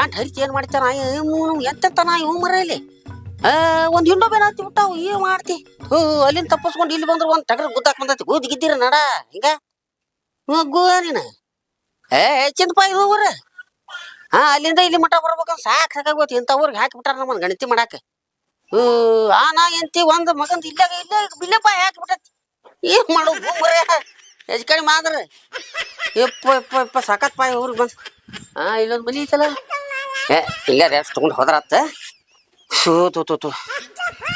Pant ಹರಿಸಿ ಏನ್ ಮಾಡ್ತಾನ? ಇವನು ಎಂತೆಂತನ ಇವ್ ಮರ ಇಲ್ಲಿ ಆ ಒಂದ್ ಹಿಂಡೋ ಬೇನ ಹತ್ತಿ ಬಿಟ್ಟಾವು ಏ ಮಾಡ್ತಿ. ಹ್ಞೂ ಅಲ್ಲಿಂದ ತಪ್ಪಿಸ್ಕೊಂಡು ಇಲ್ಲಿ ಬಂದ್ರೆ ಒಂದ್ ಟಗರ್ ಗುದ್ದಾಕ್ ಬಂದತಿ. ಗುದ್ ಗಿದ್ದೀರ ನಡ, ಹಿಂಗ? ಗೋ, ನೀನ. ಏ ಹೆಚ್ಚಿನಪ್ಪ ಇದು ಊರ. ಹಾ, ಅಲ್ಲಿಂದ ಇಲ್ಲಿ ಮಠ ಬರ್ಬೇಕಂತ ಸಾಕ್ ಸಾಕಾಗೋತಿ ಇಂಥ ಊರಿಗೆ ಹಾಕಿ ಬಿಟ್ಟಾರ ನಮ್ಮನ್ನ ಗಣತಿ ಮಾಡಾಕ. ಹ್ಞೂ, ಆ, ನಾ, ಎಂತಿ, ಒಂದ್ ಮಗಂದ್ ಇಲ್ಲಾಗ ಇಲ್ಲ ಬಿಲ್ಲಪ್ಪ ಹಾಕಿ ಬಿಟ್ಟತಿ. ಏನ್ ಮಾಡೋದು ಮರ ಹೆಚ್ಚು ಕಡಿಮೆ ಮಾದ್ರ ಯಪ್ಪ ಯಪ್ಪ ಯಪ್ಪ, ಸಾಕತ್ ಪಾಯ ಊರಿಗೆ ಬಂದ್. ಹಾ, ಇಲ್ಲೊಂದು ಮನಿ ಐತಲ್ಲ? ಏ, ಇಲ್ಲ ರೆಸ್ಟ್ ತಗೊಂಡು ಹೋದ್ರತ್ತ ಹೂ ತು ತು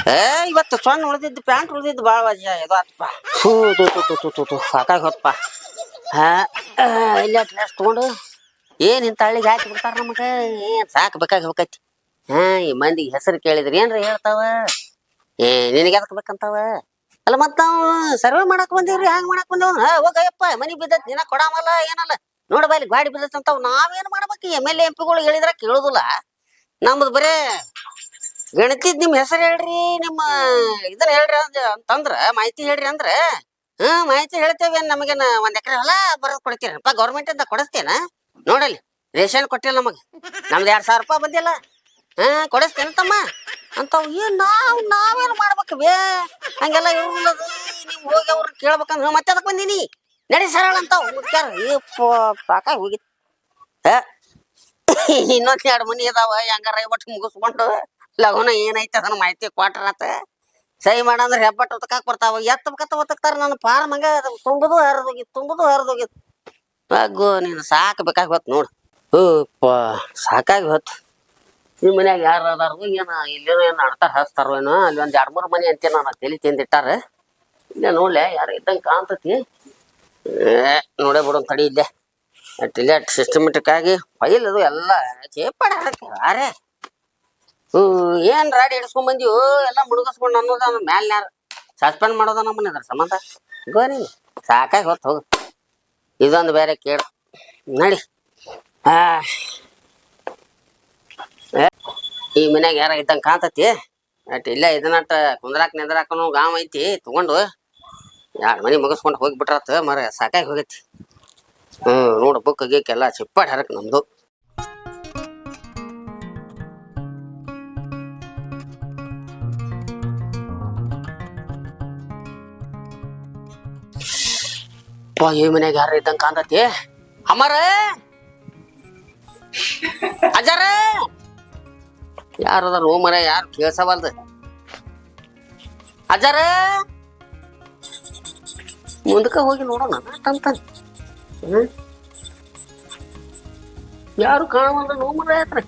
ಏ, ಇವತ್ತು ಸಣ್ಣ ಉಳಿದಿದ್ದು, ಪ್ಯಾಂಟ್ ಉಳಿದಿದ್ದು ಭಾಳ ವಜ ಇದು ಆತಪ್ಪ. ಹೂ ತು ತು ತು ತು ತು ತು, ಸಾಕಾಗಿ ಹೋತಪ್ಪ ಹಾ ಇಲ್ಲ ಡ್ರೆಸ್ ತಗೊಂಡು. ಏನು ಇಂಥ ಹಳ್ಳಿಗೆ ಹಾಕಿ ಬಿಡ್ತಾರೆ ನಮಗೆ? ಏನು ಸಾಕು ಬೇಕಾಗಿ ಹೋಗೈತಿ. ಹಾ, ಈ ಮಂದಿಗೆ ಹೆಸರು ಕೇಳಿದ್ರೆ ಏನ್ರ ಹೇಳ್ತಾವ? ಏ, ನಿನಗೆ ಅದಕ್ಕೆ ಬೇಕಂತಾವ? ಅಲ್ಲ ಮತ್ತ ನಾವು ಸರ್ವೆ ಮಾಡಕ್ ಬಂದಿವ್ರಿ, ಹ್ಯಾಂಗ ಮಾಡಕ್ ಬಂದೇವ್? ಹೋಗಯ್ಯಪ್ಪ ಮನಿ ಬಿದ್ದತ್ ನಿನ ಕೊಡಾಮಲ್ಲ, ಏನಲ್ಲ. ನೋಡ ಇಲ್ಲಿ ಗಾಡಿ ಬಿದ್ದತ್ ಅಂತಾವ್ ನಾವೇನ್ ಮಾಡ್ಬೇಕು? ಎಂ ಎಲ್ ಎಂ ಪಿಗಳು ಹೇಳಿದ್ರ ಕೇಳುದಿಲ್ಲ. ನಮ್ದು ಬರೇ ಗಣತಿದ್ ನಿಮ್ ಹೆಸರು ಹೇಳ್ರಿ, ನಿಮ್ಮ ಇದನ್ನ ಹೇಳ್ರಿ ಅಂತಂದ್ರ, ಮಾಹಿತಿ ಹೇಳ್ರಿ ಅಂದ್ರ ಹ್ಮ್ ಮಾಹಿತಿ ಹೇಳ್ತೇವೆ ನಮಗೇನ ಒಂದ್ ಎಕರೆ ಹೊಲ ಬರೋದ್ ಕೊಡ್ತೀರಪ್ಪ ಗೌರ್ಮೆಂಟ್ ಇಂದ ಕೊಡಿಸ್ತೇನ? ನೋಡಲ್ಲಿ, ರೇಷನ್ ಕೊಟ್ಟಿಲ್ಲ ನಮಗ. ನಮ್ದು ಎರಡ್ ಸಾವಿರ ರೂಪಾಯಿ ಬಂದಿಲ್ಲ. ಹಾ, ಕೊಡಿಸ್ತೇನೆ ತಮ್ಮ? ಅಂತಾವ್ ಏನ್ ನಾವ್, ನಾವೇನ್ ಮಾಡ್ಬೇಕು ಬೇ? ಹಂಗೆಲ್ಲ ಇರುಲ್ಲದು ನೀವ್ ಹೋಗಿ ಅವ್ರನ್ನ ಕೇಳ್ಬೇಕಂದ್ರೆ ಮತ್ತೆ ಅದಕ್ ಬಂದೀನಿ? ನಡಿ ಸರಳ ಅಂತ ಮುದ್ಕ್ಯಾರ ಪಾಕ ಸಾಕಾಗಿ ಹೋಗಿತ್ ಹಾ? ಇನ್ನೊಂದ್ ಎರಡು ಮನಿ ಅದಾವ, ಹೆಂಗಾರ ಒಟ್ಟು ಮುಗಿಸ್ಕೊಂಡು ಲಗುನ ಏನೈತೆ ಅದನ್ನ ಮಾಹಿತಿ ಕೊಟ್ರಾತ ಸಹಿ ಮಾಡಂದ್ರೆ ಹೆಬ್ಬಟ್ಟು ಒತ್ತಕಾಕ್ ಬರ್ತಾವ. ಎತ್ತ ಬೇಕತ್ತ ಒತ್ತಕ್ತಾರ ನನ್ನ ಪಾರ್ ಮಂಗ ತುಂಬುದು ಹರಿದೋಗಿತ್ತು ತುಂಬುದು ಹರಿದೋಗಿತ್ತು ಅಗ್ಗೋ, ನೀನು ಸಾಕು ಬೇಕಾಗಿ ಹೊತ್ತು ನೋಡು. ಹೂಪ್ಪ ಸಾಕಾಗಿ ಹೊತ್ತು ನಿಮ್ಮ ಮನ್ಯಾಗ ಯಾರು ಅದಾರು, ಏನ, ಇಲ್ಲೇನೋ ಏನು ಆಡ್ತಾರ, ಹಚ್ತಾರೋ ಏನೋ, ಅಲ್ಲಿ ಒಂದ್ ಎರಡ್ ಮೂರು ಮನೆ ಅಂತ ನಾನು ತಲೆ ತಿಂದಿಟ್ಟಾರ. ಇಲ್ಲ ನೋಡ್ಲೆ, ಯಾರು ಇದ್ದಂಗೆ ಕಾಣ್ತತಿ. ನೋಡೇ ಬಿಡು ತಡಿ ಇದ್ದೆ ಟಿಲೆಟ್ ಸಿಸ್ಟಮೆಟಿಕ್ ಆಗಿ ಫೈಲ್ ಅದು ಎಲ್ಲ ಚೇಪಾಡ ಅರೆ ಹ್ಞೂ, ಏನು ರಾಡಿ ಹಿಡ್ಸ್ಕೊಂಡ್ ಬಂದಿವು ಎಲ್ಲ ಮುಳುಗಿಸ್ಕೊಂಡು ಅನ್ನೋದ ಮ್ಯಾಲ ಯಾರು. ಸಸ್ಪೆಂಡ್ ಮಾಡೋದ ನಮ್ಮನ್ನ ಅದ್ರ ಸಂಬಂಧ? ಗೋರಿ ಸಾಕಾಗಿ ಹೊತ್ತು ಹೋಗು. ಇದೊಂದು ಬೇರೆ ಕೇಳು. ನಡಿ. ಈ ಮನ್ಯಾಗ ಯಾರ ಇದ್ದಂಗೆ ಕಾಣ್ತತಿ? ಅಟ್ ಇಲ್ಲೇ ಇದನ್ನಟ್ಟ ಕುಂದ್ರಾಕ್ ನಿಂದ್ರಾಕನು ಗಾಮ್ ಐತಿ, ತಗೊಂಡು. ಎರಡು ಮನೆ ಮುಗಿಸ್ಕೊಂಡು ಹೋಗ್ಬಿಟ್ರಾತ ಮರ ಸಾಕಾಗಿ ಹೋಗೈತಿ. ಹ್ಮ್, ನೋಡು ಬುಕ್ ಗೀಕೆಲ್ಲ ಚಿಪ್ಪಾಡಿ ಹರಕ್ ನಮ್ದು. ಪಾ, ಈ ಮನ್ಯಾಗ ಯಾರ ಇದ್ದಂಗ ಕಾಣ್ತತಿ? ಅಮ್ಮರ! ಅಜ್ಜಾರ! ಯಾರು ಅದಾರ ಮರ ಯಾರು ಕೇಳ್ಸವಲ್ದು ಅಜಾರ ಮುಂದಕ್ಕೆ ಹೋಗಿ ನೋಡೋಣ ತಂತ ಹ್ಮ್? ಯಾರು ಕಾಣುವಂದ್ರೆ ನೋ ಮರ ಹತ್ರ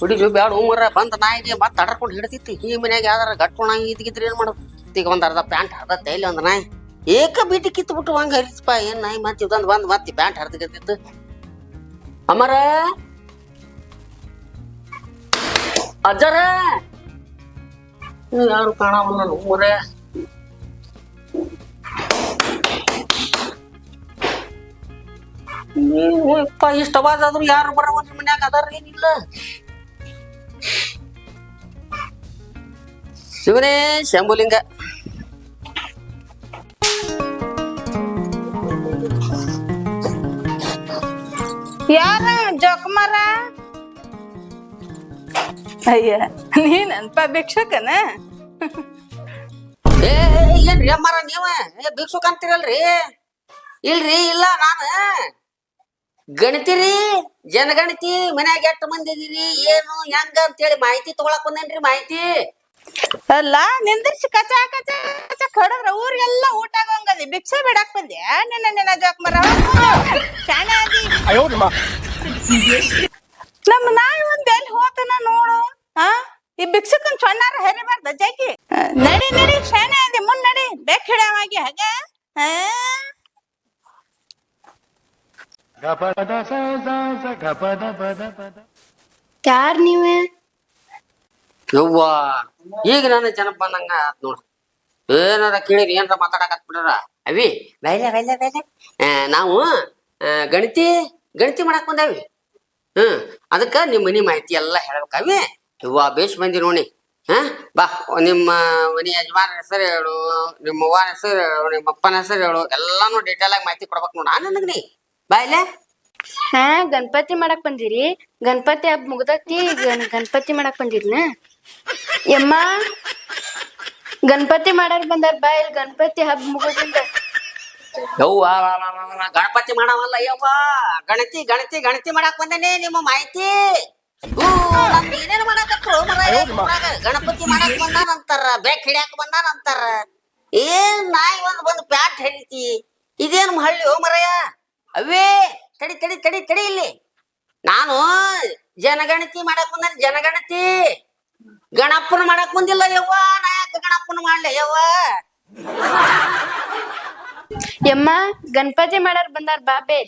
ಹುಡುಗಿ ಬ್ಯಾಡ ಮರ ಬಂದ ನಾಯಿಗೆ ಮತ್ತೆ ಅಡರ್ಕೊಂಡು ಹಿಡ್ತಿತ್ತು ಈ ಮನ್ಯಾಗ ಯಾವ್ದಾರ ಗಟ್ಕೊಂಡ ಇದ್ಗಿದ್ರೆ ಏನು ಮಾಡೋದು? ಈಗ ಒಂದು ಅರ್ಧ ಪ್ಯಾಂಟ್ ಅರ್ಧ ತೈಲಿ ಒಂದು ನಾಯಿ. ಏಕ ಬೀಟಿ ಕಿತ್ತು ಬಿಟ್ಟು ಹಂಗ ಹರಿಸ್ಪ ಏನ್ ನಾಯಿ? ಮತ್ತೆ ಇದೊಂದು ಬಂದ್ ಮತ್ತೆ ಪ್ಯಾಂಟ್ ಹರ್ದಗಿರ್ತಿತ್ತು ಅಮರ? ಅಜ್ಜರ? ಯಾರು ಕಾಣವಲ್ಲ ಊರೇ? ಇಪ್ಪ ಇಷ್ಟ ಅವಾಜ್ ಆದ್ರೂ ಯಾರು ಬರವಲ್ರಿ ಮನ್ಯಾಗ? ಅದಾರ ಏನಿಲ್ಲ ಶಿವನೇ, ಶಂಭುಲಿಂಗ. ಯಾರ? ಅಯ್ಯ ನೀನನ್ಪ ಭಿಕ್ಷಕನ ಏ ಏನ್ರಿ ಅಮ್ಮಾರ ನೀವ? ಏ ಭಿಕ್ಷುಕ್ ಅಂತೀರಲ್ರಿ? ಇಲ್ರಿ ಇಲ್ಲ ನಾನು. ಗಣಿತಿರಿ ಜನಗಣತಿ ಮನ್ಯಾಗ ಎಷ್ಟು ಮಂದಿ ಇದೀರಿ ಏನು ಹೆಂಗ ಅಂತೇಳಿ ಮಾಹಿತಿ ತಗೊಳಕ್ ಬಂದೇನ್ರಿ ಮಾಹಿತಿ? ಅಲ್ಲ ನಿಂದಿರ್ಸಿ ಕಚ ಕಚ ಕಚ ಕಡದ್ರ ಊರಿಗೆಲ್ಲ ಊಟ ಆಗೋಂಗದಿ. ಭಿಕ್ಷೆ ಬಿಡಾಕ್ ಬಂದ್ಯಾ? ನಿನ್ನ ನಿನ್ನ ಜೋಕುಮಾರ ಶಾಣೆ ಆದಿ ನಮ್ಮ ನಾಯಿ ಒಂದ್ ಎಲ್ಲಿ ಹೋತನ ನೋಡು. ಆ? ಈ ಭಿಕ್ಷಕನ್ ಚೊಣ್ಣಾರ ಹರಿಬಾರ್ದ ಜಾಕಿ ನಡಿ ನಡಿ ಶಾಣೆ ಆದಿ ಮುನ್ ನಡಿ. ಬೇಕ್ ಹಿಡಿಯವಾಗಿ ಹಾಗ? ಯಾರ್ ನೀವೇ? ಯವ್ವ ಈಗ ನನ್ನ ಜನಪ ಬಂದಂಗ ಆತ್ ನೋಡು. ಏನಾರ ಕೇಳಿರಿ ಏನಾರ ಮಾತಾಡಕತ್ ಬಿಡ್ರ? ಅವಿ ಬೈಲೆ ಬೈಲೆ ಬೈಲೆ. ನಾವು ಆ, ಗಣತಿ ಗಣತಿ ಮಾಡಕ್ ಬಂದೇವಿ. ಹ್ಮ್ ಅದಕ್ಕ ನಿಮ್ಮ ಮನಿ ಮಾಹಿತಿ ಎಲ್ಲ ಹೇಳ್ಬೇಕಾವೆ ಇವ್ವ ಬೇಸ್ ಬಂದಿ ನೋಡಿ. ಹಾ, ಬಾ, ನಿಮ್ಮ ಮನಿ ಯಜಮಾನ ಹೆಸರು ಹೇಳು, ನಿಮ್ಮ ಅವ್ವನ ಹೆಸರು ಹೇಳು, ನಿಮ್ಮ ಅಪ್ಪನ ಹೆಸರು ಹೇಳು, ಎಲ್ಲಾನು ಡೀಟೇಲ್ ಆಗಿ ಮಾಹಿತಿ ಕೊಡ್ಬೇಕು ನೋಡ. ನನಗ್ ನೀ ಇಲ್ಲ. ಹಾ, ಗಣಪತಿ ಮಾಡಕ್ ಬಂದಿರಿ. ಗಣಪತಿ ಹಬ್ಬ ಮುಗ್ದತಿ, ಗಣ, ಗಣಪತಿ ಮಾಡಕ್ ಬಂದಿರ್ನ ಯಮ್ಮ ಗಣಪತಿ ಮಾಡಾರ್ ಬಂದಾರ ಬಾ ಇಲ್ಲಿ. ಗಣಪತಿ ಹಬ್ಬ ಮುಗಿದಿಂದ ಯವ್ವ ಗಣಪತಿ ಮಾಡವಲ್ಲ ಯವ್ವ. ಗಣತಿ ಗಣತಿ ಗಣತಿ ಮಾಡಕ್ ಬಂದೇನೆ ನಿಮ್ಮ ಮಾಹಿತಿ. ಏನೇನು ಮಾಡಕತ್ರು ಗಣಪತಿ ಮಾಡಕ್ ಬಂದಾನ ಅಂತಾರ ಬೆಕ್ ಹಿಡ್ಯಾಕ ಬಂದಾನ ಅಂತಾರ ಏನ್ ನಾಯಿ ಒಂದ್ ಬಂದ್ ಪ್ಯಾಟ್ ಹಿಡಿತಿ. ಇದೇನು ಹಳ್ಳಿ ಹೋ ಮರಯ ಅವೇ ತಡಿ ತಡಿ ತಡಿ ತಡಿ ಇಲ್ಲಿ. ನಾನು ಜನಗಣತಿ ಮಾಡಕ್ ಬಂದ ಜನಗಣತಿ. ಗಣಪನ ಮಾಡಕ್ ಬಂದಿಲ್ಲ ಯವ್ವ. ನಾ ಯಾಕೆ ಗಣಪನ ಮಾಡ್ಲಿ ಯವ್ವ? ಯಮ್ಮ ಗಣಪತಿ ಮಾಡಾರ್ ಬಂದಾರ ಬಾ ಬೇ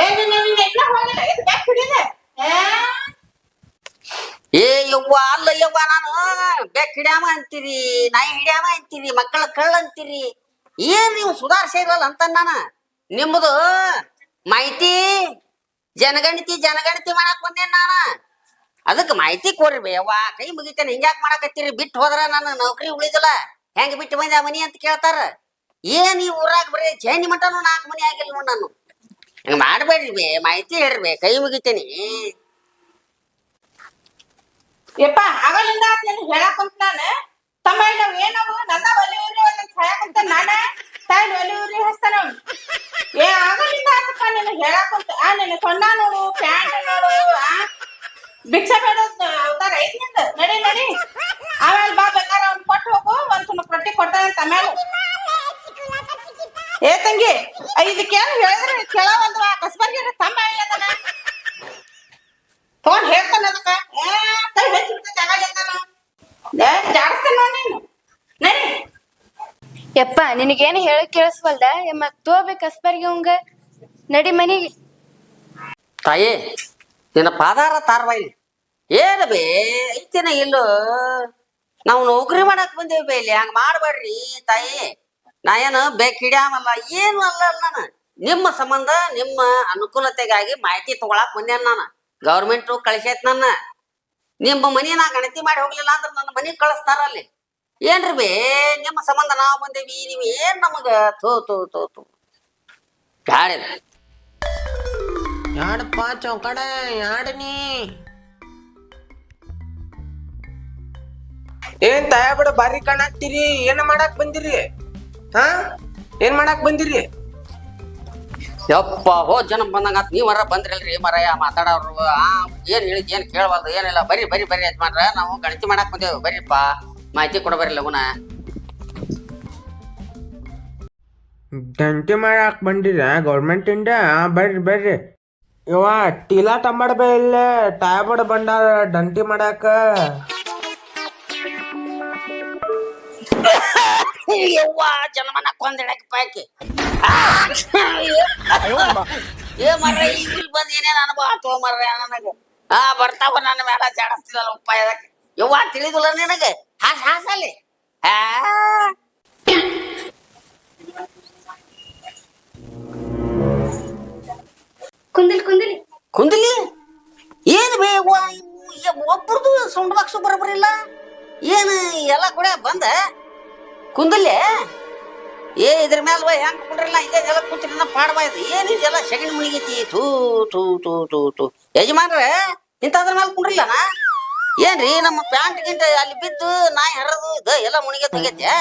ಏನ್ ನಿಮ್ಗೆ ಎಲ್ಲ ಹೋಗಿಲ್ಲ ಇದು ಏ? ಯವ್ವ ಅಲ್ಲ ಯವ್ವ ನಾನು ಬೆಕ್ ಹಿಡ್ಯಾಮ ಅಂತೀರಿ ನಾಯಿ ಹಿಡ್ಯಾಮ ಅಂತೀರಿ ಮಕ್ಕಳ ಕಳ್ಳ ಅಂತೀರಿ. ಏನ್ ನೀವು ಸುಧಾರಿಸಿರಲ್ಲ ಅಂತ ನಾನು. ನಿಮ್ಮದು ಮಾಹಿತಿ? ಜನಗಣತಿ ಜನಗಣತಿ ಮಾಡಕ್ ಬಂದೇನ್ ನಾನು. ಅದಕ್ಕೆ ಮಾಹಿತಿ ಕೊಡ್ರಿ ಬೇ ಯವ್ವ ಕೈ ಮುಗಿತೇನೆ. ಹಿಂಗ್ಯಾಕ್ ಮಾಡಕತ್ತೀರಿ? ಬಿಟ್ಟು ಹೋದ್ರ ನನ್ನ ನೌಕರಿ ಉಳಿದಿಲ್ಲ. ಹೆಂಗ್ ಬಿಟ್ಟು ಬಂದೆ ಮನಿ ಅಂತ ಕೇಳ್ತಾರ. ಏನ್ ಈ ಊರಾಗ ಬರೀ ಚೇಂಜ್ ಮಟನು ನಾಲ್ಕು ಮನಿ ಆಗಿಲ್ಲ ನೋಡ್ ನಾನು. ಹಂಗ ಮಾಡ್ಬೇಡ್ರಿ ಬೇ. ಮಾಹಿತಿ ಹೇಳ್ರಿ ಬೇ. ಕೈ ಮುಗಿತೇನಿ. ಯಪ್ಪ ಆಗಲಿಂದ ಹೇಳಕ್ ಕುಂತ ನಾನು ತಮ್ಮ ನಾವ್ ಏನವು? ನನ್ನ ಒಲೆ ಒಂದೊಂದ್ ಅಂತ ಕುಂತ ನಾನ? ತಾಯಿ ಒಲಿ ಹಸ್ತನ. ಏ ಆಗಲಿಂದ ಆತಪ್ಪ ನಿನ್ನ ಹೇಳಕ್ ಕುಂತ ಆ, ನಿನ್ನ ಸೊಂಡ ನೋಡು, ಪ್ಯಾಂಟ್ ನೋಡು, ಆ. ಭಿಕ್ಷೆ ಬೇಡೋದ್ ಅವತಾರ ಐತ್ನಿಂದ? ನಡಿ ನಡಿ. ಆಮೇಲೆ ಬಾ ಬೇಕಾದ್ರೆ ಅವ್ನು ಕೊಟ್ಟು ಹೋಗು, ಒಂದ್ ತುಣುಕ್ ರೊಟ್ಟಿ ಕೊಡ್ತಾನಂತ ಆಮೇಲೆ. ಏ, ತಂಗಿ ಇದಕ್ಕೇನು ಹೇಳಿದ್ರೆ ಕೇಳವಲ್ದು ಆ ಕಸ್ಬರ್ಗಿ ತಮ್ಮ ಹೇಳದನ ಫೋನ್ ಹೇಳ್ತಾನ ಅದಕ್ಕ ಏ ಕೈ ಹೆಚ್ಚು ಬಿಡ್ತೈತೆ ಆಗಲಿಂದನು ಏ ಜಾಡಿಸ್ತಾನ ನೋಡಿ ನೀನು ನಡಿ ಯಪ್ಪ, ನಿನಗೇನ್ ಹೇಳ ಕೇಳಿಸ್ವಲ್ದ? ಎಮ್ಮ ತೋಬೇಕ ಅಸ್ಪರ್ಗೆ ಅವಂಗ ನಡಿ ಮನಿಗೆ. ತಾಯಿ, ನಿನ್ನ ಪಾದಾರ ತಾರ್ವಾಯಿ ಏನ ಬೇ, ಐತೇನ ಇಲ್ಲೋ? ನಾವು ನೌಕರಿ ಮಾಡಕ್ ಬಂದೇವಿ ಬೇ ಇಲ್ಲಿ, ಹಂಗ ಮಾಡ್ಬೇಡ್ರಿ ತಾಯಿ. ನಾ ಏನು ಬೇ ಕಿಡ್ಯಾಮಲ್ಲ ಏನು ಅಲ್ಲ ಅಲ್ಲ ನಾನು. ನಿಮ್ಮ ಸಂಬಂಧ, ನಿಮ್ಮ ಅನುಕೂಲತೆಗಾಗಿ ಮಾಹಿತಿ ತಗೊಳಕ್ ಬಂದೇನ್ ನಾನು. ಗೌರ್ಮೆಂಟ್ ಕಳಿಸೈತ್ ನನ್ನ. ನಿಮ್ಮ ಮನಿ ನಾ ಗಣತಿ ಮಾಡಿ ಹೋಗ್ಲಿಲ್ಲ ಅಂದ್ರೆ ನನ್ನ ಮನಿ ಕಳಿಸ್ತಾರ ಅಲ್ಲಿ. ಏನ್ರಿ ಬೇ ನಿಮ್ಮ ಸಂಬಂಧ ನಾವು ಬಂದೇವಿ ನೀವು ಏನ್ ನಮಗ ತೋ ತೋ ತೋ ತೋ ಬ್ಯಾಡಿಲ್ಲ ಯಾಡಪ್ಪ ಚೌಕಡ ಯಾಡನಿ ಏನ್ ತಯಾಬಡ ಬಾರಿ ಕಾಣತ್ತೀರಿ ಏನ ಮಾಡಾಕ್ ಬಂದಿರಿ? ಹಾ? ಏನ್ ಮಾಡಾಕ್ ಬಂದಿರಿ? ಯಪ್ಪ ಹೋ ಜನ ಬಂದಂಗ ನೀವರ ಬಂದ್ರಲ್ರಿ ಮರಯ್ಯ ಮಾತಾಡೋರು ಆ ಏನ್ ಹೇಳಿದ್ ಏನ್ ಕೇಳ್ಬಾರ್ದು ಏನಿಲ್ಲ ಬರಿ ಬರಿ ಬರಿ ಯಜಮಾನ್ರ ನಾವು ಗಣತಿ ಮಾಡಕ್ ಬಂದೇವು ಬರ್ರಿಪ್ಪ ಮಾಹಿತಿ ಕೊಡ ಬರ್ರಿ ಲಗುನ. ಗಂಟೆ ಮಾಡಾಕ್ ಬಂದಿರ ಗೌರ್ಮೆಂಟ್ ಇಂದ? ಬರ್ರಿ ಬರ್ರಿ. ಇವ ಟೀಲಾ ಟಮಾಡ ಬೇ ಇಲ್ಲ ಟಯಾಬಡ ಬಂದಾರ ದಂಟಿ ಮಾಡಾಕ? ಯವ್ವ ಜನಮನ ಕೊಂದಿಡಕ್ಕೆ ಪಾಕಿ. ಏ ಮರ್ರೆ ಈಗ ಬಂದ ಏನೇನ್ ಅನುಭವ ಆತು ಮರ್ರೆ ನನಗ? ಆ ಬರ್ತಾವ ನನ್ನ ಮೇಲೆ ಜಾಡಸ್ತಿದಲ್ಲ ಉಪ್ಪ ಇದಕ್ಕೆ ಯವ್ವ ತಿಳಿದಿಲ್ಲ ನಿನಗೆ? ಹಾಸ್ ಹಾಸಲ್ಲಿ? ಕುಂದಿಲ್ ಕುಂದಿಲ್. ಕುಂದಲಿ? ಏನು ಬೇ ಅವ್ವ, ಇವ್ ಒಬ್ರದು ಸೌಂಡ್ ಬಾಕ್ಸ್ ಬರಬರಿಲ್ಲ ಏನು ಎಲ್ಲ ಕೂಡ ಬಂದ? ಕುಂದಲಿ? ಏ ಇದ್ರ ಮೇಲೆ ಬಾ ಹೆಂಗ್ ಕುಂಡ್ರಲ್ಲ ಇದೇ ಎಲ್ಲ ಕುಂತ್ರಿ ನಮ್ಮ ಪಾಡ್ಬ ಇದು. ಏನಿದೆ ಎಲ್ಲ ಸೆಗಣಿ ಮುಳುಗೈತಿ? ಥೂ ಥೂ ಥೂ ಥೂ ಥೂ. ಯಜಮಾನ್ರ ಇಂಥದ್ರ ಮೇಲೆ ಕುಂಡ್ರಿಲ್ಲನ ಏನ್ರಿ ನಮ್ಮ ಪ್ಯಾಂಟ್ ಗಿಂಟ ಅಲ್ಲಿ ಬಿದ್ದು ನಾಯಿ ಹರದು ಇದು ಎಲ್ಲ ಮುಣಿಗೆ ತೆಗೈತೆ?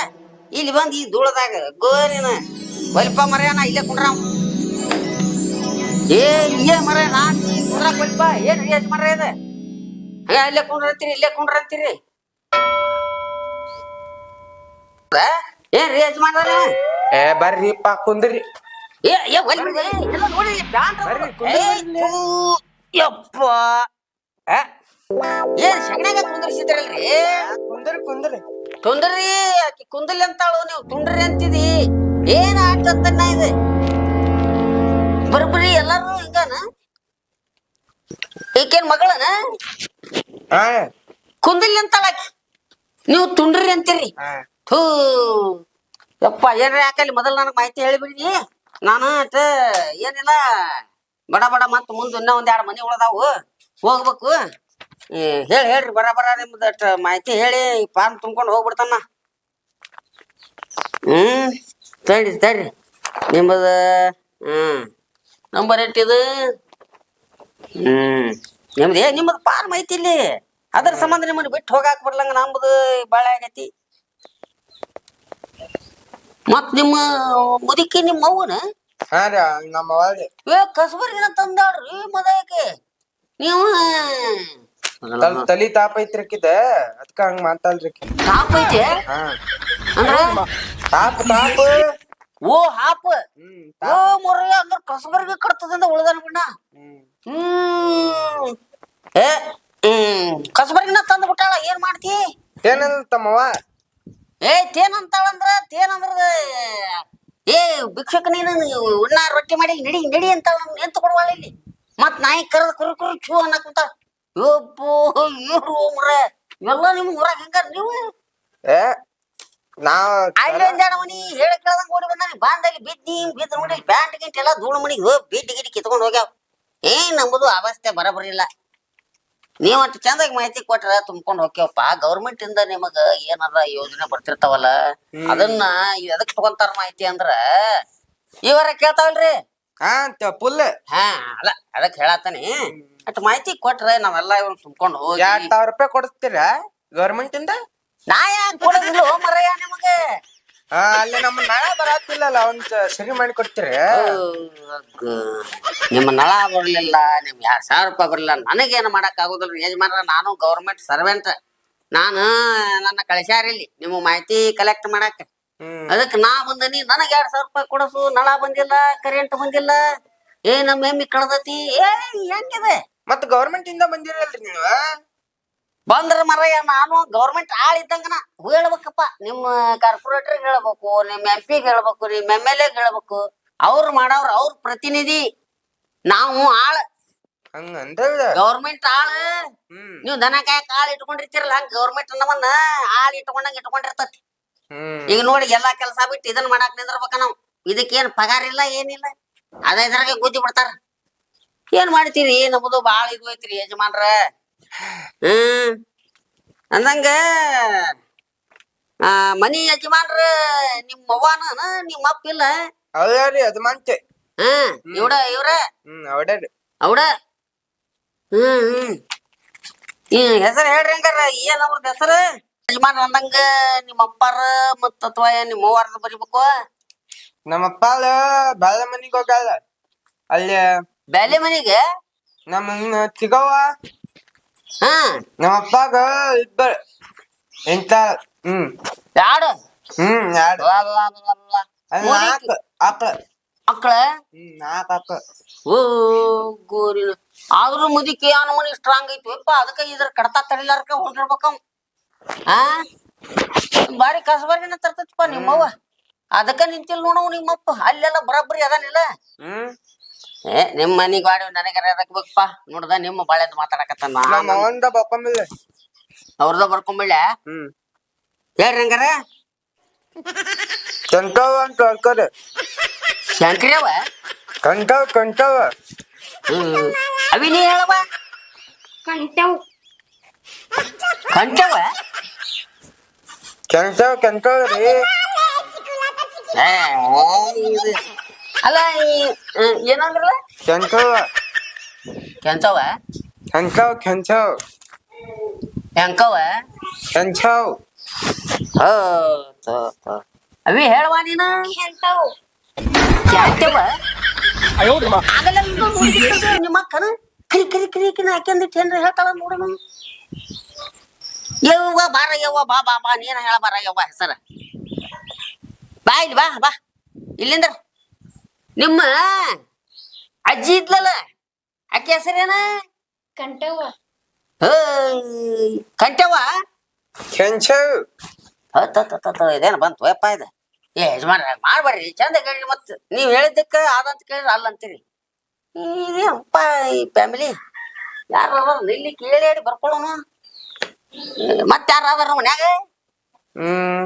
ಇಲ್ಲಿ ಬಂದು ಈ ಧೂಳದಾಗ ಗೋರಿನ ಬಲಿಪ ಮರ್ಯಾನ ಇಲ್ಲೇ ಕುಂಡ್ರ ಏ ಇಲ್ಲೇ ಮರ ನಾನ್ ಕುಂಡ್ರ ಬಲಿಪ. ಏನ್ ಮರ ಇದೆ? ಹಂಗ ಇಲ್ಲೇ ಕುಂಡ್ರಂತೀರಿ ಇಲ್ಲೇ ಕುಂಡ್ರಂತೀರಿ ಏನ್ ರೀ ಯಜಮಾನ್ರ ಏ ಬರ್ರಿಪ್ಪ ಕುಂದ್ರಿ. ಏ ಏ ಒಲ್ ಎಲ್ಲ ನೋಡಿ ಪ್ಯಾಂಟ್ ಬರ್ರಿ, ಯಪ್ಪ. ಏ, ಏನ್ ಸಗಣ್ಯಾಗ ಕುಂದರ್ಸಿದ್ರಲ್ರಿ? ಕುಂದ್ರಿ ಕುಂದ್ರಿ. ಕುಂದ್ರಿ ಆಕಿ ಕುಂದಲಿ ಅಂತಾಳು ನೀವು ತುಂಡ್ರಿ ಅಂತಿದಿ. ಏನ್ ಆಟತ್ತನ್ನ ಇದು? ಬರೋಬ್ಬರಿ ಎಲ್ಲಾರು ಹಿಂಗಾನ? ಈಕೇನ್ ಮಗಳನ? ಕುಂದಿಲ್ ಕುಂದಲಿ ಅಂತಾಳ ನೀವು ತುಂಡ್ರಿ ಅಂತೀರಿ. ಥೂ. ಯಪ್ಪ ಏನ್ರಿ ಯಾಕಲ್ಲಿ ಮೊದಲು ನನಗೆ ಮಾಹಿತಿ ಹೇಳಿಬಿಡಿ ನಾನು ಅಟ ಏನಿಲ್ಲ ಬಡ ಬಡ ಮತ್ತ ಮುಂದೆ ಇನ್ನ ಒಂದ್ ಎರಡು ಮನಿ ಉಳ್ದಾವು. ಹೋಗ್ಬೇಕು. ಹೇಳಿ ಹೇಳ್ರಿ ಬರ ಬರ ನಿಮ್ದ ಮಾಹಿತಿ ಹೇಳಿ ಫಾರ್ಮ್ ತುಂಬ್ಕೊಂಡು ಹೋಗ್ಬಿಡ್ತಾನ. ಹ್ಮ್ ತಡ್ರಿ ತಡ್ರಿ. ನಿಮ್ಮದ ಹ್ಮ್ ನಂಬರ್ ಎಷ್ಟಿದು? ಹ್ಮ್ ನಿಮ್ದು ಏ ನಿಮ್ಮದು ಫಾರ್ಮ್ ಐತಿ ಇಲ್ಲಿ. ಅದ್ರ ಸಂಬಂಧ ನಿಮ್ಮನ್ನ ಬಿಟ್ಟು ಹೋಗಾಕ್ ಬರ್ಲಂಗ ನಮ್ಮದು ಬಾಳ ಆಗೈತಿ. ಮತ್ ನಿಮ್ಮ ಮುದುಕಿ ನಿಮ್ಮ ಅವ್ವನ? ಹಾ ರೀ ನಮ್ಮ ಅವ್ವಾರಿ ಏ ಕಸಬರ್ಗಿನ ತಂದಾಳ್ರಿ ಮದಕ್ಕೆ ನೀವು? ತಲ್ ತಲಿ ತಾಪ ಐತ್ರಿಕಿದ. ಅದಕ್ಕ ಹಂಗ ಮಾತಾಡ್ರಿ. ಹಾಪ್ ಐತೆ? ಹಾ. ಅಂದ್ರ? ತಾಪ ತಾಪ. ಓ ಹಾಪ್. ಓ ಮೊರ್ರೆ ಅಂದ್ರ ಕಸಬರ್ಗಿ ಕಟ್ತದಂದ ಉಳ್ದನ್ ಬಿಣ್ಣ ಹ್ಮ್. ಏ ಹ್ಮ್. ಕಸಬರ್ಗಿನ ತಂದ್ ಬಿಟ್ಟಾಳ ಏನ್ ಮಾಡ್ತಿ? ಏನಂದ ತಮ್ಮವ ಏ ತೇನ್ ಅಂತಾಳಂದ್ರ ತೇನ್ ಅಂದ್ರ ಏ ಭಿಕ್ಷಕ ನೀನು ಉಣ್ಣ ರೊಟ್ಟಿ ಮಾಡಿ ನಡಿ ನಡಿ ಅಂತಾಳ ನಮ್ಗೆ ಎಂತ ಕೊಡುವಾಳ ಇಲ್ಲಿ. ಮತ್ ನಾಯಿ ಕರೆದ ಕುರು ಕುರು ಚೂ ಅನ್ನಕಂತ ಯಪ್ಪೋ ಇವ್ರು ಮರ ಎಲ್ಲ ನಿಮ್ ಊರಾಗ ಹೆಂಗಾರ ನೀವು ಏ ನಾವ್ ಅಲ್ಲಿ ಒಂದಾಡ ಮನಿ ಹೇಳ ಕೇಳ್ದಂಗ ಓಡಿ ಬಂದಾನಿ ಬಾಂದಲ್ಲಿ ಬಿದ್ದಿ ಬಿದ್ದ ನೋಡಿ ಪ್ಯಾಂಟ್ ಗಿಂಟ್ ಎಲ್ಲ ಧೂಳು ಮನಿಗೆ ಹೋಗಿ ಬಿಟ್ಟು ಗಿಡಿ ಕಿತ್ಕೊಂಡು ಹೋಗ್ಯಾವ ಏನ್ ನಂಬುದು ಅವಸ್ಥೆ ಬರಬರಿಲ್ಲ ನೀವ್ ಅಷ್ಟು ಚಂದಾಗಿ ಮಾಹಿತಿ ಕೊಟ್ರ ತುಂಬ್ಕೊಂಡು ಹೋಗ್ಯವಪ್ಪ ಗೌರ್ಮೆಂಟ್ ಇಂದ ನಿಮಗ ಏನಾರ ಯೋಜನೆ ಬರ್ತಿರ್ತಾವಲ್ಲ ಅದನ್ನ ಎದಕ್ ತಗೊಂತಾರ ಮಾಹಿತಿ ಅಂದ್ರ ಇವರ ಕೇಳ್ತಾವಲ್ರಿ ಹಾ ಫುಲ್ ಹಾ ಅಲ್ಲ ಅದಕ್ಕೆ ಹೇಳತ್ತಾನೆ ಅಟ್ ಮಾಹಿತಿ ಕೊಟ್ರ ನಾವೆಲ್ಲ ಇವ್ನ ತುಂಬಕೊಂಡು ಹೋಗಿ. ಎರಡ್ ಸಾವಿರ ರೂಪಾಯಿ ಕೊಡಿಸ್ತೀರಾ ಗೌರ್ಮೆಂಟ್ ಇಂದ ನಾ ಯಾಕೆ ಕೊಡೋದಿಲ್ಲ ಮರಯ್ಯ ನಿಮಗೆ? ಆ, ಅಲ್ಲಿ ನಮ್ಮ ಬರತ್ತಿಲ್ಲ ಬರತ್ತಿಲ್ಲಲ್ಲ ಒಂದ್ ಸರಿ ಮಾಡಿ ಕೊಡ್ತೀರಿ? ಅಗ್ಗ. ನಿಮ್ಮ ನಳ ಬರ್ಲಿಲ್ಲ ನಿಮ್ ಎರಡ್ ಸಾವಿರ ರೂಪಾಯಿ ಬರ್ಲಿಲ್ಲ. ನನಗೇನು ಮಾಡಕ್ ಆಗುದಿಲ್ಲ ಯಜಮಾನ್ರ ನಾನು ಗೌರ್ಮೆಂಟ್ ಸರ್ವೆಂಟ್. ನಾನು ನನ್ನ ಕಳಿಸ್ಯಾರ ಇಲ್ಲಿ. ನಿಮ್ಮ ಮಾಹಿತಿ ಕಲೆಕ್ಟ್ ಮಾಡಕ್ ಹ್ಮ್ ಅದಕ್ಕೆ ನಾ ಬಂದನಿ ನನಗೆ ಎರಡ್ ಸಾವಿರ ರೂಪಾಯಿ ಕೊಡಸು ನಳ ಬಂದಿಲ್ಲ ಕರೆಂಟ್ ಬಂದಿಲ್ಲ. ಏ ನಮ್ಮ ಎಮ್ಮಿ ಕಳ್ದತಿ. ಏ ಹೆಂಗಿದೆ? ಮತ್ ಗೌರ್ಮೆಂಟ್ ಇಂದ ಬಂದಿರಲ್ರಿ ನೀವು? ಬಂದ್ರ ಮರಯ್ಯ ನಾನು ಗೌರ್ಮೆಂಟ್ ಆಳ್ ಇದ್ದಂಗನ ಹೇಳ್ಬೇಕಪ್ಪ. ನಿಮ್ಮ ಕಾರ್ಪೊರೇಟರ್ ಹೇಳ್ಬೇಕು ನಿಮ್ಮ ಎಂ ಪಿ ಹೇಳ್ಬೇಕು ನಿಮ್ಮ ಎಂ ಎಲ್ ಎ ಹೇಳ್ಬೇಕು. ಅವ್ರು ಮಾಡವ್ರ ಅವ್ರ ಪ್ರತಿನಿಧಿ. ನಾವು ಆಳ್. ಹಂಗ ಅಂದ್ರ ಗೌರ್ಮೆಂಟ್ ಆಳ್. ಹ್ಮ್. ನೀವು ದನ ಕಾಯಕ್ ಆಳ್ ಇಟ್ಕೊಂಡಿರ್ತೀರಲ್ಲ ಹಂಗ ಗೌರ್ಮೆಂಟ್ ನಮ್ಮನ್ನ ಆಳ್ ಇಟ್ಕೊಂಡಂಗ ಇಟ್ಕೊಂಡಿರ್ತತಿ. ಹ್ಮ್ ಈಗ ನೋಡಿ ಎಲ್ಲಾ ಕೆಲಸ ಬಿಟ್ಟು ಇದನ್ನ ಮಾಡಾಕ್ ನಿಂದ್ರಬೇಕ ನಾವು. ಇದಕ್ಕೇನ್ ಪಗಾರ ಇಲ್ಲ ಏನಿಲ್ಲ. ಅದೇ ಇದ್ರಾಗ ಗುದ್ದಿ ಬಿಡ್ತಾರ. ಏನ್ ಮಾಡ್ತೀರಿ? ನಮ್ಮದು ಬಾಳ ಇದು ಐತ್ರಿ ಯಜಮಾನ್ರ. ಹ್ಮ್. ಅಂದಂಗ ಆ ಮನಿ ಯಜಮಾನ್ರ ನಿಮ್ಮ ಅವ್ವಾನ ನಿಮ್ಮ ಅಪ್ಪ ಇಲ್ಲ? ಅವ್ರಿ ಮಂತೆ ಹ್ಮ್ ಇವ್ಡ ಇವ್ರ? ಹ್ಮ್ ಅವಡ್ರಿ ಅವಡ? ಹ್ಮ್ ಹ್ಮ್. ಹೆಸರು ಹೇಳ್ರಿ ಹಂಗಾರ. ಏನ್ ಅವ್ರದ್ ಹೆಸರು? ಯಜಮಾನ್ರ ಅಂದಂಗ ನಿಮ್ಮ ಅಪ್ಪಾರ ಮತ್ತ ಅಥವಾ ನಿಮ್ಮ ಅವ್ವಾರ್ದ ಬರಿಬೇಕು? ನಮ್ಮ ಅಪ್ಪ ಬಾಳ ಮನಿಗ್ ಹೋಗಲ್ಲ ಅಲ್ಲಿ ಬ್ಯಾಲೆ ಮನಿಗೆ? ನಮ್ಮ ಚಿಗವ್ವ. ಹಾ. ನಮ್ಮ ಅಪ್ಪಾಗ ಇಬ್ಬರು ಎಂತ ಹ್ಮ್. ಯಾಡು? ಹ್ಮ್ ಎರಡು ಅಲ್ಲಿ ನಾಲ್ಕು ಆಕಳ. ಮಕ್ಕಳ ಹ್ಮ್ ನಾಲ್ಕು ಆಕಳ. ಓ ಗೋರಿ. ಆದ್ರೂ ಮುದಿಕೆ ಅವನ ಮನಿ ಸ್ಟ್ರಾಂಗ್ ಐತಿ. ಯಪ್ಪ ಅದಕ್ಕ ಇದ್ರ ಕಡತ ತಡಿಲಾರ್ಕ ಹೊಂಟಿರ್ಬೇಕ ಅವ. ಆ? ಬಾರಿ ಕಸಬರ್ಗಿನ ತರ್ತೈತಿಪ್ಪ ನಿಮ್ಮವ್ವ. ಅದಕ್ಕ ನಿಂತಿಲ್ ನೋಡವ್ ನಿಮ್ಮಪ್ಪ. ಅಲ್ಲೆಲ್ಲ ಬರಬ್ರಿ ಅದಾನಿಲ್ಲ. ಹ್ಮ್? ಏ ನಿಮ್ಮ ಮನಿಗ್ ಬಾಡಿ ನನಗರ ಬೇಕಪ್ಪ ನೋಡ್ದ ನಿಮ್ಮ ಬಾಳೆದ್ ಮಾತಾಡಕತ್ತಾನ ನಮ್ಮ ಅವಂದ ಬಪ್ಪಮಿಲ್ಲ ಅವ್ರದ ಬರ್ಕೊಂಬಿಳ್ಳೆ ಹ್ಮ್. ಹೇಳ್ರಿ ಹಂಗಾರ? ಕಂಕವ್ ಅಂತ ಅನ್ಕೋರಿ ಶಂಕರವ ಕಂಕವ್ ಕಂಕವ್ ಹ್ಮ್ ಅವಿನಿ ಹೇಳವ ಕಂಟೆವ್ ಕಂಠವ ಕಂಕವ್ ಕಂಕವ್ ರೀ. ಅಲ್ಲ ಏನಂದ್ರಲ್ಲ ಕಂಕವ್ ಕೆಂಚವ ಕಂಕವ್ ಕಂಕವ್ ಹೆಂಕವ ತೋ. ಅವಿ ಹೇಳವ ನೀನು ಕೆಂಟವ್ ಕ್ಯಾಂಟವ ಆಗಲ್ಲ ನಿಮ್ಮ ಅಕ್ಕನ ಕರಿ ಕರಿ ಕರಿ ಕಿನ ಹಾಕ್ಯಂದಿಟ್ಟು ಏನ್ರ ಹೇಳ್ತಾಳ ನೋಡೋಣ ಯವ್ವ ಬಾರ ಯವ್ವ ಬಾ ಬಾ ಬಾ ನೀನ ಹೇಳ ಬಾರ ಯವ್ವ ಹೆಸರ. ಬಾ ಇಲ್ಲಿ ಬಾ ಬಾ. ಇಲ್ಲಿಂದ. ನಿಮ್ಮ ಅಜ್ಜಿ ಇದ್ಲಲ್ಲ ಅಕ್ಕಿ ಹೆಸರೇನ? ಕಂಟೆವ್ ಹೇಯ್, ಕಂಠವ ಕೆಂಚವ್ ಇದೇನ ಬಂತು ಯಪ್ಪ ಇದು. ಏ ಯಜಮಾನ ಮಾಡ್ಬಾರ್ರಿ ಚಂದ ಕೇಳಿ ಮತ್ ನೀವ್ ಹೇಳಿದ್ದಕ್ಕ ಆದಂತ ಕೇಳಿದ್ರೆ ಅಲ್ಲ ಅಂತೀರಿ ಇದೇನಪ್ಪ ಈ ಫ್ಯಾಮಿಲಿ ಯಾರ ಇಲ್ಲಿ ಕೇಳಿ ಹೇಳಿ ಬರ್ಕೊಳ್ಳೋಣ ಮತ್ ಯಾರ ಅದಾರ ಮನ್ಯಾಗ? ಹ್ಮ್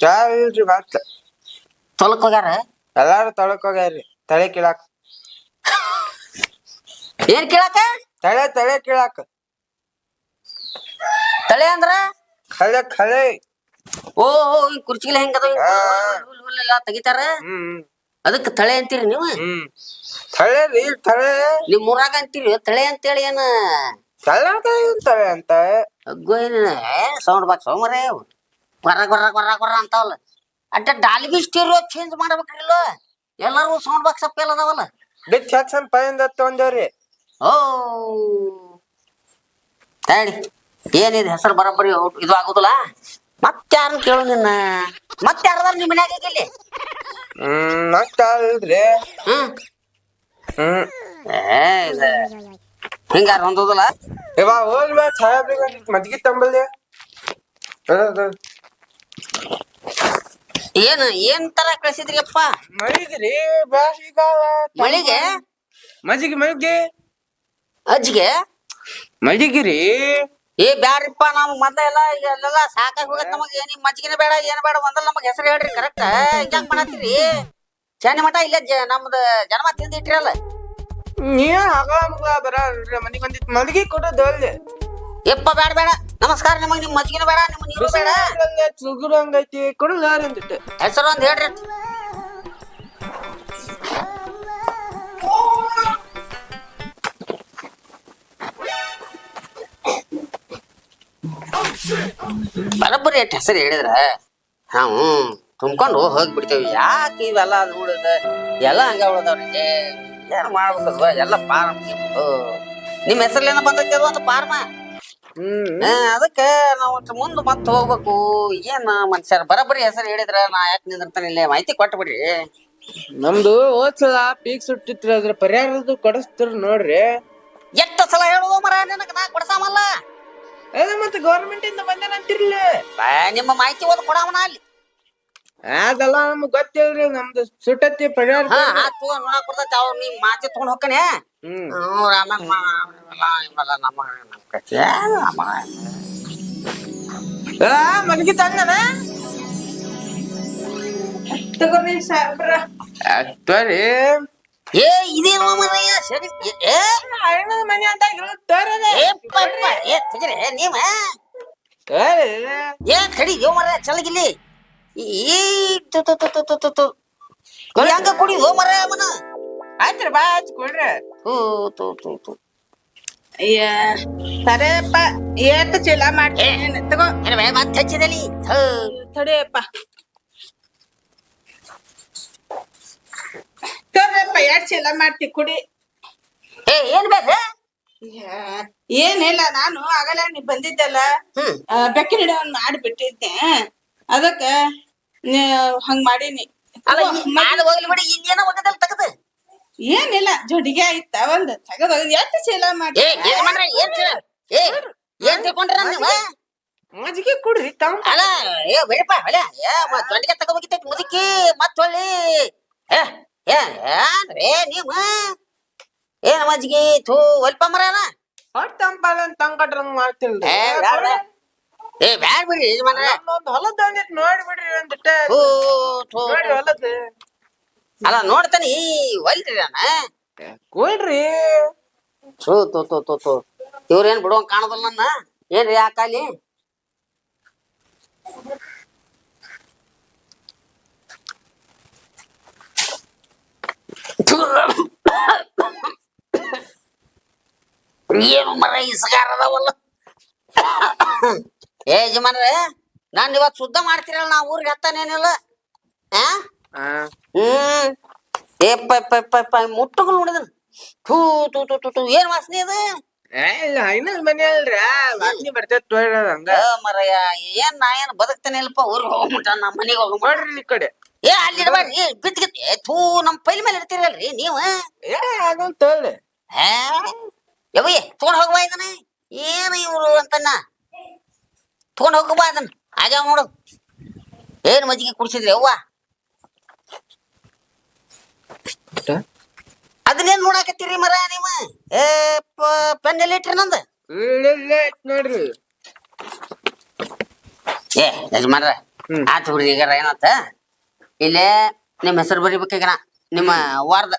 ಚಾ ಇಲ್ರಿ ಮತ್ತ. ತೊಲಕ್ ಹೋಗ್ಯಾರ? ಎಲ್ಲಾರು ತೊಳಕ್ ಹೋಗ್ಯಾರಿ ತಲೆ ಕೀಳಾಕ. ಏನ್ ಕೇಳಾಕ? ತಳೆ ತಳೆ ಕೀಳಾಕ. ತಳೆ ಅಂದ್ರ? ಖಳೆ ಖಳೆ ಓ ಓ, ಈ ಕುರ್ಚಿಲಿ ಹೆಂಗದ. ಎಲ್ಲ ತೆಗಿತಾರ? ಹ್ಮ್. ಅದಕ್ಕೆ ತಳೆ ಅಂತೀರಿ ನೀವು? ಹ್ಮ್. ತಳೆ ರೀ ತಳೆ. ನಿಮ್ ಊರಾಗ ಅಂತೀರಿ ತಳೆ ಅಂತೇಳಿ ಏನ ಥಳೆ ತಳೆ ಅಂತ ಸೌಂಡ್ ಬಾಕ್ಸ್ ಮರೇ. ಗೊರ್ರ ಗೊರ ಗೊರ ಗೊರ ಅಂತಾವಲ್ಲ. ಅಡ್ಡ ಡಾಲ್ಬಿ ಸ್ಟೀರಿಯೋ ಚೇಂಜ್ ಮಾಡ್ಬೇಕ್ರಿಲ್ಲ. ಎಲ್ಲರೂ ಸೌಂಡ್ ಬಾಕ್ಸ್ ಅಪ್ಪೆಲ್ಲ ಅದಾವಲ್ಲ. ಬಿಚ್ ಹಾಕ್ಸನ್ ಪೈಂದ ತೊಂದೇವ್ರಿ. ಓ. ತಡಿ ಏನಿದೆ ಹೆಸರು ಬರೋಬ್ಬರಿ ಇದು ಆಗುದಿಲ್ಲ? ಮತ್ತಾರನ್ನ ಕೇಳು ನಿನ್ನ. ಮತ್ತಾರದಾರ ನಿಮ್ಮ ಮನ್ಯಾಗ ಇಲ್ಲಿ? ಹ್ಮ್ ಮತ್ತ ಹ್ಮ್. ಹ್ಮ್. ಏ ಇದು ಹಿಂಗಾರ ಹೊಂದೋದಿಲ್ಲ? ಇವ ಹೋಲ್ ಬಾ ಸಾಹೇಬ್ರಿಗೆ ಮದ್ಗಿ ತಂಬಲ್ದೆ. ಏನ್ ಏನ್ ತರ ಕಳ್ಸಿದ್ರಿಯಪ್ಪ? ಮಳಿಗ್ರಿ ಬ್ಯಾಸಿಗಾಲ ಮಳಿಗೆ? ಮಜ್ಜಿಗೆ ಮಜ್ಜಿಗೆ. ಅಜ್ಜಿಗೆ? ಮಜ್ಜಿಗಿರಿ. ಏ ಬ್ಯಾಡ್ರಿಪ್ಪ ನಮ್ ಮೊದ್ಲ ಎಲ್ಲ ಎಲ್ಲ ಅಲ್ಲೆಲ್ಲ ಸಾಕಾಗಿ ಹೋಗತ್ ನಮಗ್. ಏನ್ ಮಜ್ಜಿಗೆನ ಬೇಡ ಏನ್ ಬೇಡ ಒಂದಲ್ಲ ನಮಗ್ ಹೆಸರು ಹೇಳ್ರಿ ಕರೆಕ್ಟ್ ಹಿಂಗ್ಯಾಕ್ ಮಾಡತ್ತೀರಿ? ಚಂದ ಮಠ ಇಲ್ಲೇ ನಮ್ದು ಜನ್ಮ ತಿಂದಿಟ್ರಲ್ಲ ನೀವ್ ಆಗ ಮಗ ಬರ ಮನಿಗ್ ಬಂದಿತ್ ಮಲ್ಗಿ ಕೊಡೋದು ಅಲ್ಲೆ ಯಪ್ಪ ಬೇಡ ಬೇಡ. ನಮಸ್ಕಾರ ನಿಮಗ್ ನಿಮ್ ಮಜ್ಜಿಗೆನ ಬೇಡ ನಿಮ್ ನೀರು ಬೇಡ. ಚುಗುರು ಹಂಗೈತಿ ಕೊಡಲ್ಲ ಅಂದಿಟ್ಟು ಹೆಸರು ಒಂದ್ ಹೇಳ್ರಿ. ಬರಬ್ಬರಿ ಎಷ್ಟು ಹೆಸರು ಹೇಳಿದ್ರ? ನಾವು ತುಂಬ್ಕೊಂಡು ಹೋಗ್ಬಿಡ್ತೇವಿ ಯಾಕೆ ಇವೆಲ್ಲ ನೋಡಿದ ಎಲ್ಲ ಹಂಗ ಉಳ್ದವ್ರಿ. ಏನ್ ಮಾಡ್ಬೇಕಲ್ವ ಎಲ್ಲ ನಿಮ್ಮ ನಿಮ್ ಹೆಸರ್ಲೇನ ಬಂದೈತಿ ಅದು ಒಂದು ಆ, ಅದಕ್ಕೆ ನಾವು ಮುಂದೆ ಮತ್ತೆ ಹೋಗ್ಬೇಕು. ಏನ ಮನುಷ್ಯರ? ಬರಬರಿ ಹೆಸರು ಹೇಳಿದ್ರ ನಾ ಯಾಕೆ ನಿಂದಿರ್ತಾನೆ ಇಲ್ಲೇ? ಮಾಹಿತಿ ಕೊಟ್ಬಿಡ್ರಿ ನಮ್ದು ಹೋದ್ಸಲ ಪೀಕ್ ಸುಟ್ಟಿತ್ರಿ ಅದ್ರ ಪರಿಹಾರದ್ದು ಕೊಡಸ್ತಿರ್ ನೋಡ್ರಿ. ಎಷ್ಟು ಸಲ ಹೇಳುವ ಮರ ನಿನಗ? ನಾ ಕೊಡ್ಸಾಮಲ್ಲ. ಅದ ಮತ್ತೆ ಗೌರ್ಮೆಂಟ್ ಇಂದ ಬಂದೇನಂತಿರ್ಲಿ? ನಿಮ್ಮ ಮಾಹಿತಿ ಓದ್ ಕೊಡವನ ಅಲ್ಲಿ. ಅದೆಲ್ಲ ನಮ್ಗ್ ಗೊತ್ತಿಲ್ರಿ ನಮ್ದು ಸುಟ್ಟತ್ತಿ ಪರಿಹಾರ ಹಾ ಆತು ನೋಡಕ್ ಬರ್ತೈತಿ ಅವ್ರು ನಿಮ್ ಮಾತಿ ತಗೊಂಡ್ ಹೋಗ್ತಾನೆ ಹ್ಮ್. ಅವ್ರ ಆಮೇಲೆ ಮಾ- ಇವೆಲ್ಲ ಇವೆಲ್ಲ ನಮ್ಮ ನಮ್ಮ ಆ, ಮಲ್ಗಿ ತಂಗನ ತಗೋರಿ ಸಾಹೇಬ್ರ. ಅಷ್ಟರಿ ಏ ಇದೇನು ಮರಯ್ಯ ಸರಿ ಏ- ಏ. ಅಣ್ಣನ ಮನೆ ಅಂತ ಹೇಳ್ತಾರಲ್ಲ ಏ ಪಪ್ಪ ಏ ತೆಗಿರಿ ನೀವ. ಏನ್ ಕಡಿ ಯೋ ಮರ ಚಲಗಿಲ್ಲಿ ಈ ಹೆಂಗ ಕುಡಿ ಹೋ ಮರ ಅವನ ಆಯ್ತ್ರಿ ಬಾ ಹಚ್ ಕೊಡ್ರಿ ಹೂ ತೂ ತೂ ತೂ ಅಯ್ಯ ಸರಿಯಪ್ಪ ಏಟ್ ಚೀಲ ಮಾಡ್ತೀನಿ ತಗೋ ಮತ್ತೆ ಹಚ್ಚಿದಲ್ಲಿ. ತಡಿಯಪ್ಪ ತಗೋರಪ್ಪ ಎರಡ್ ಚೀಲ ಮಾಡ್ತಿ ಕುಡಿ ಏ ಏನ್ ಬೇಕ್ರೆ ಏನಿಲ್ಲ ನಾನು ಆಗಲ್ಲ ನೀ ಬಂದಿದ್ದಲ್ಲ ಬೆಕ್ಕಿನ ಮಾಡಿ ಒಂದ್ ಮಾಡಿಬಿಟ್ಟಿದ್ದೆ ಅದಕ್ಕ ಹಂಗ್ ಮಾಡೀನಿ. ಏನಿಲ್ಲ ಜೋಡಿಗೆ ಆಯ್ತ ಒಂದ್ ತಗದ ಎಷ್ಟು ಚೀಲ ಮಾಡಿ ಏ ಏನ್ ಏನ್ ಏನ್ ತಿಳ್ಕೊಂಡ್ರ ನೀವು? ಮಜ್ಜಿಗೆ ಕೊಡ್ರಿ ತಾವ್ ಅಲ್ಲ ಏ ಬೇಡಪ್ಪ ಅಲ್ಲ ಏ ದೊಡ್ಡಗೆ ತಗೋಬೇಕಿತ್ತೈತಿ ಮುದುಕಿ ಮತ್ ಹೊಳ್ಳಿ. ಏ ಏ ಏನ್ರೇ ನೀವು? ಏನ್ ಮಜ್ಜಿಗೆ ಥೂ ಒಲ್ಪ ಮರನ? ಹೊಟ್ಟೆ ತಂಪಾಲ ತಂಗಡ್ರಂಗ್ ಮಾಡ್ತಿಲ್ರಿ. ಏ ಬ್ಯಾಡ ಬ್ಯಾಡ. ಏ ಬ್ಯಾಡ ಬಿಡ್ರಿ ಯಜಮಾನ್ರ ನಮ್ದೊಂದ್ ಹೊಲದ ಒಂದಿಟ್ ನೋಡ್ಬಿಡ್ರಿ ಒಂದಿಟ್ಟ ಥೂ ಥೂ ನೋಡ್ರಿ ಹೊಲದ ಅಲ್ಲ ನೋಡ್ತಾನಿ ಒಲ್ರಿ ನಾನು ಕೊಡ್ರಿ ಥೂ ಥೂ ಥೂ ಥೂ ಥೂ ಇವ್ರೇನ್ ಬಿಡುವಂಗ್ ಕಾಣದಲ್ಲ ನನ್ನ ಏನ್ರಿ ಆ ಕಾಲಿ ಏನು ಮರ ಇಸಗಾರ ಅದಾವಲ್ಲ ಏ ಯಜಮಾನ್ರೆ ನಾನ್ ಇವತ್ ಶುದ್ಧ ಮಾಡ್ತಿರಲ್ಲ ನಾ ಊರಿಗೆ ಹತ್ತಾನೇನಿಲ್ಲ ಹ್ಮ್. ಏ ಪೈ ಪೈ ಮುಟ್ಟುಗಳು ನೋಡಿದನ? ಥೂ ಥೂ ಥೂ ಥೂ ಥೂ ಏನ್ ವಾಸನೆ ಇದು? ಏ, ಇನ್ನೊಂದ್ ಮನೆ ಅಲ್ರಿ ವಾಸನಿ ಬರ್ತೈತ್ ಹಂಗ. ಏ ಮರಯ್ಯ ಏನ್ ನಾ ಏನ್ ಬದುಕ್ತೇನೆ ಇಲ್ಪ ಊರಿಗೆ ಹೋಗ್ಬಿಟ್ಟ ನಮ್ಮ ಮನೆಗೆ ಹೋಗ್ಬಿಟ್ಟ ನೋಡ್ರಿ ಈ ಕಡೆ. ಏ ಅಲ್ಲಿ ಇಡಬೇಡ್ರಿ ಬಿತ್ ಗಿತ್ ಏ ಥೂ ನಮ್ ಪೈಲ್ ಮೇಲೆ ಇಡ್ತೀರಲ್ರಿ ನೀವು? ಏ ಅದೊಂದ್ ತಗೊಳ್ಳಿ ಹೇ? ಯವ್ವಿ ತೊಗೊಂಡ್ ಹೋಗ್ಬಾ ಇದನ್ನ. ಏನು ಇವ್ರು ಅಂತನ್ನ? ತೊಗೊಂಡ್ ಹೋಗ್ಬಾ ಅದನ್ನ. ಆಗ್ಯಾವ ನೋಡು. ಏನ್ ಮಜ್ಜಿಗೆ ಕುಡ್ಸಿದ್ರಿ ಅವ್ವ? ಅದನ್ನೇನ್ ನೋಡಾಕತ್ತೀರಿ ಮರ ನಿಮ್ಮ ಏ ಪೆನ್ ಎಲ್ಲಿ ಇಟ್ರಿ ನಂದು? ನೋಡ್ರಿ. ಏ ಯಜಮಾನ್ರ ಆತ ಈಗ ಏನಾತ? ಇಲ್ಲೇ ನಿಮ್ಮ ಹೆಸರು ಬರಿಬೇಕಾಗ ನಿಮ್ಮ ವಾರ್ದ.